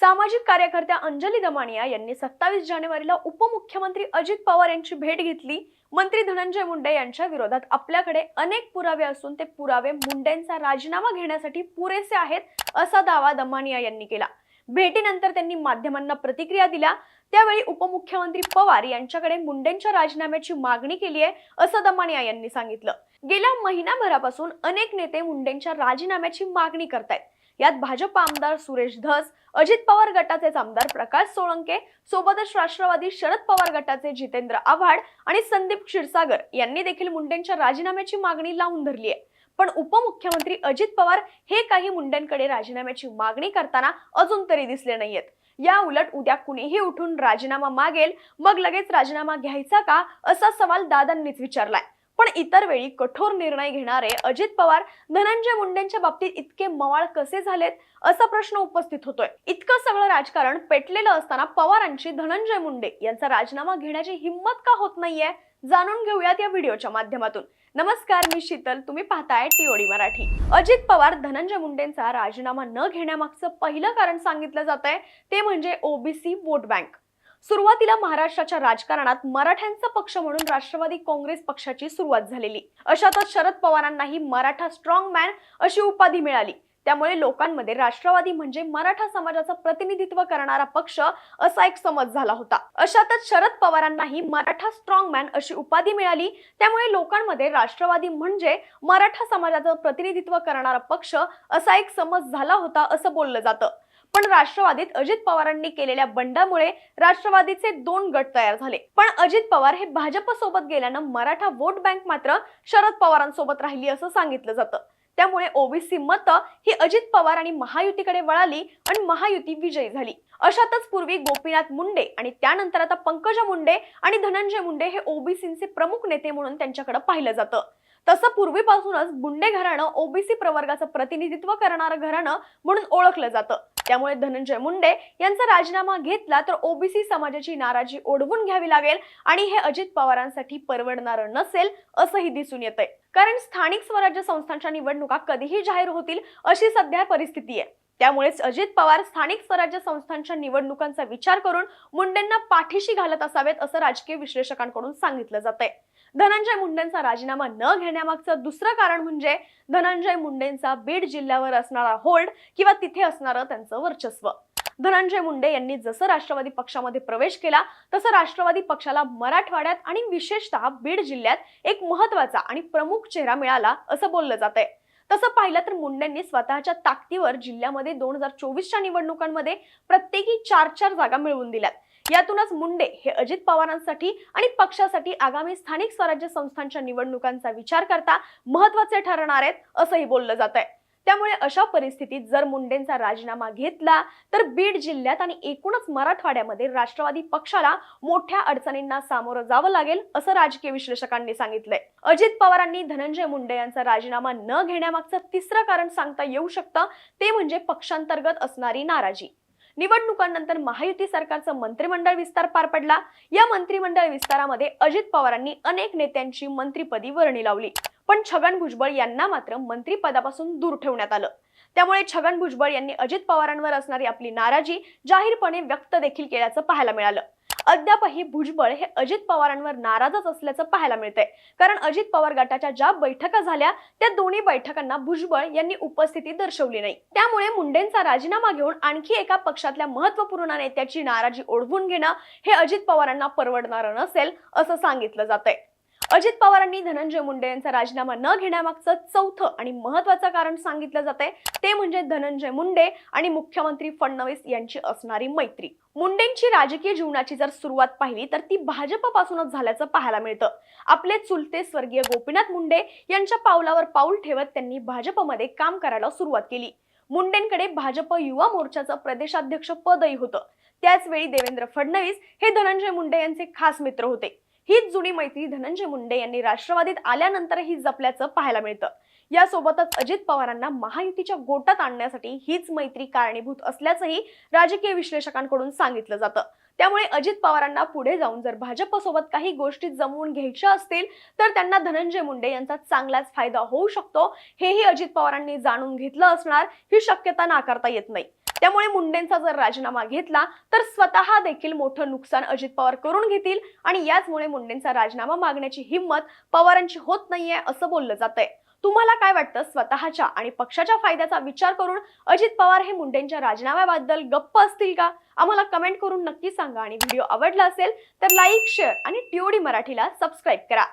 सामाजिक कार्यकर्त्या अंजली दमानिया यांनी सत्तावीस जानेवारीला उपमुख्यमंत्री अजित पवार यांची भेट घेतली. मंत्री धनंजय मुंडे यांच्या विरोधात आपल्याकडे अनेक पुरावे असून ते पुरावे मुंडेंचा राजीनामा घेण्यासाठी पुरेसे आहेत असा दावा दमानिया यांनी केला. भेटीनंतर त्यांनी माध्यमांना प्रतिक्रिया दिल्या. त्यावेळी उपमुख्यमंत्री पवार यांच्याकडे मुंडेंच्या राजीनाम्याची मागणी केली आहे असं दमानिया यांनी सांगितलं. गेल्या महिनाभरापासून अनेक नेते मुंडेंच्या राजीनाम्याची मागणी करतायत. यात भाजप आमदार सुरेश धस अजित पवार गटाचेच आमदार प्रकाश सोळंके सोबतच राष्ट्रवादी शरद पवार गटाचे जितेंद्र आव्हाड आणि संदीप क्षीरसागर यांनी देखील मुंडेंच्या राजीनाम्याची मागणी लावून धरली आहे. पण उपमुख्यमंत्री अजित पवार हे काही मुंडेंकडे राजीनाम्याची मागणी करताना अजून तरी दिसले नाहीयेत. या उलट उद्या कुणीही उठून राजीनामा मागेल मग लगेच राजीनामा घ्यायचा का असा सवाल दादांनीच विचारलाय. पण इतर वेळी कठोर निर्णय घेणारे अजित पवार धनंजय मुंडेंच्या बाबतीत इतके मवाळ कसे झालेत असा प्रश्न उपस्थित होतोय. इतकं सगळं राजकारण पेटलेलं असताना पवारांची धनंजय मुंडे यांचा राजीनामा घेण्याची हिंमत का होत नाहीये? जाणून घेऊयात या व्हिडिओच्या माध्यमातून. नमस्कार मी शीतल. तुम्ही पाहताय टीओडी मराठी. अजित पवार धनंजय मुंडेंचा राजीनामा न घेण्यामागचं पहिलं कारण सांगितलं जात आहे ते म्हणजे ओबीसी वोट बँक. सुरुवातीला महाराष्ट्राच्या राजकारणात मराठ्यांचा पक्ष म्हणून राष्ट्रवादी काँग्रेस पक्षाची सुरुवात झालेली. अशातच शरद पवारांनाही मराठा स्ट्रॉंग मॅन अशी उपाधी मिळाली. त्यामुळे लोकांमध्ये राष्ट्रवादी म्हणजे मराठा समाजाचं प्रतिनिधित्व करणारा पक्ष असा एक समज झाला होता. अशातच शरद पवारांनाही मराठा स्ट्रॉंग मॅन अशी उपाधी मिळाली. त्यामुळे लोकांमध्ये राष्ट्रवादी म्हणजे मराठा समाजाचं प्रतिनिधित्व करणारा पक्ष असा एक समज झाला होता असं बोललं जातं. पण राष्ट्रवादीत अजित पवारांनी केलेल्या बंडामुळे राष्ट्रवादीचे दोन गट तयार झाले. पण अजित पवार हे भाजप सोबत गेल्यानं मराठा वोट बँक मात्र शरद पवारांसोबत राहिली असं सांगितलं जातं. त्यामुळे ओबीसी मतं ही अजित पवार आणि महायुतीकडे वळाली आणि महायुती विजयी झाली. अशातच पूर्वी गोपीनाथ मुंडे आणि त्यानंतर आता पंकजा मुंडे आणि धनंजय मुंडे हे ओबीसीचे प्रमुख नेते म्हणून त्यांच्याकडे पाहिलं जातं. तसं पूर्वीपासूनच मुंडे घराणं ओबीसी प्रवर्गाचं प्रतिनिधित्व करणारं घराणं म्हणून ओळखलं जातं. त्यामुळे धनंजय मुंडे यांचा राजीनामा घेतला तर ओबीसी समाजाची नाराजी ओढवून घ्यावी लागेल आणि हे अजित पवारांसाठी परवडणारं नसेल असंही दिसून येतंय. कारण स्थानिक स्वराज्य संस्थांच्या निवडणुका कधीही जाहीर होतील अशी सध्या परिस्थिती आहे. त्यामुळेच अजित पवार स्थानिक स्वराज्य संस्थांच्या निवडणुकांचा विचार करून मुंडेंना पाठीशी घालत असावेत असं राजकीय विश्लेषकांकडून सांगितलं जातंय. धनंजय मुंडेंचा राजीनामा न घेण्यामागचं दुसरं कारण म्हणजे धनंजय मुंडेंचा बीड जिल्ह्यावर असणारा होल्ड किंवा तिथे असणारं त्यांचं वर्चस्व. धनंजय मुंडे यांनी जसं राष्ट्रवादी पक्षामध्ये प्रवेश केला तसं राष्ट्रवादी पक्षाला मराठवाड्यात आणि विशेषतः बीड जिल्ह्यात एक महत्त्वाचा आणि प्रमुख चेहरा मिळाला असं बोललं जात आहे तसं पाहिलं तर मुंडेंनी स्वतःच्या ताकदीवर जिल्ह्यामध्ये दोन हजार चोवीसच्या निवडणुकांमध्ये प्रत्येकी चार चार जागा मिळवून दिल्यात. यातूनच मुंडे हे अजित पवारांसाठी आणि पक्षासाठी आगामी स्थानिक स्वराज्य संस्थांच्या निवडणुकांचा विचार करता महत्त्वाचे ठरणार आहेत असंही बोललं जात आहे त्यामुळे अशा परिस्थितीत जर मुंडेंचा राजीनामा घेतला तर बीड जिल्ह्यात आणि एकूणच मराठवाड्यामध्ये राष्ट्रवादी पक्षाला मोठ्या अडचणींना सामोरं जावं लागेल असं राजकीय विश्लेषकांनी सांगितलंय. अजित पवारांनी धनंजय मुंडे यांचा राजीनामा न घेण्यामागचं तिसरं कारण सांगता येऊ शकतं ते म्हणजे पक्षांतर्गत असणारी नाराजी. निवडणुकांनंतर महायुती सरकारचं मंत्रिमंडळ विस्तार पार पडला. या मंत्रिमंडळ विस्तारामध्ये अजित पवारांनी अनेक नेत्यांची मंत्रीपदी वर्णी लावली. पण छगन भुजबळ यांना मात्र मंत्रिपदापासून दूर ठेवण्यात आलं. त्यामुळे छगन भुजबळ यांनी अजित पवारांवर असणारी आपली नाराजी जाहीरपणे व्यक्त देखील केल्याचं पाहायला मिळालं. अद्यापही भुजबळ हे अजित पवारांवर नाराजच असल्याचं पाहायला मिळतंय. कारण अजित पवार गटाच्या ज्या बैठका झाल्या त्या दोन्ही बैठकांना भुजबळ यांनी उपस्थिती दर्शवली नाही. त्यामुळे मुंडेंचा राजीनामा घेऊन आणखी एका पक्षातल्या महत्त्वपूर्ण नेत्याची नाराजी ओढवून घेणं हे अजित पवारांना परवडणारं नसेल असं सांगितलं जातंय. अजित पवारांनी धनंजय मुंडे यांचा राजीनामा न घेण्यामागचं चौथं आणि महत्वाचं कारण सांगितलं जातंय. ते म्हणजे धनंजय मुंडे आणि मुख्यमंत्री फडणवीस यांची असणारी मैत्री. मुंडेंची राजकीय जीवनाची जर सुरुवात पाहिली तर ती भाजपपासूनच झाल्याचं पाहायला मिळतं. आपले चुलते स्वर्गीय गोपीनाथ मुंडे यांच्या पावलावर पाऊल ठेवत त्यांनी भाजपमध्ये काम करायला सुरुवात केली. मुंडेंकडे भाजप युवा मोर्चाचं प्रदेशाध्यक्ष पदही होतं. त्याचवेळी देवेंद्र फडणवीस हे धनंजय मुंडे यांचे खास मित्र होते. हीच जुनी मैत्री धनंजय मुंडे यांनी राष्ट्रवादीत आल्यानंतरही जपल्याचं पाहायला मिळतं. यासोबतच अजित पवारांना महायुतीच्या गोटात आणण्यासाठी हीच मैत्री कारणीभूत असल्याचंही राजकीय विश्लेषकांकडून सांगितलं जातं. त्यामुळे अजित पवारांना पुढे जाऊन जर भाजपसोबत काही गोष्टी जमवून घ्यायच्या असतील तर त्यांना धनंजय मुंडे यांचा चांगलाच फायदा होऊ शकतो हेही अजित पवारांनी जाणून घेतलं असणार ही शक्यता नाकारता येत नाही. त्यामुळे मुंडेंचा जर राजीनामा घेतला तर स्वतः देखील मोठं नुकसान अजित पवार करून घेतील आणि याचमुळे मुंडेंचा राजीनामा मागण्याची हिंमत पवारांची होत नाहीये असं बोललं जातंय. तुम्हाला काय वाटतं? स्वतःच्या आणि पक्षाच्या फायद्याचा विचार करून अजित पवार हे मुंडेंच्या राजीनाम्याबद्दल गप्प असतील का? आम्हाला कमेंट करून नक्की सांगा आणि व्हिडिओ आवडला असेल तर लाईक शेअर आणि टीओडी मराठीला सबस्क्राईब करा.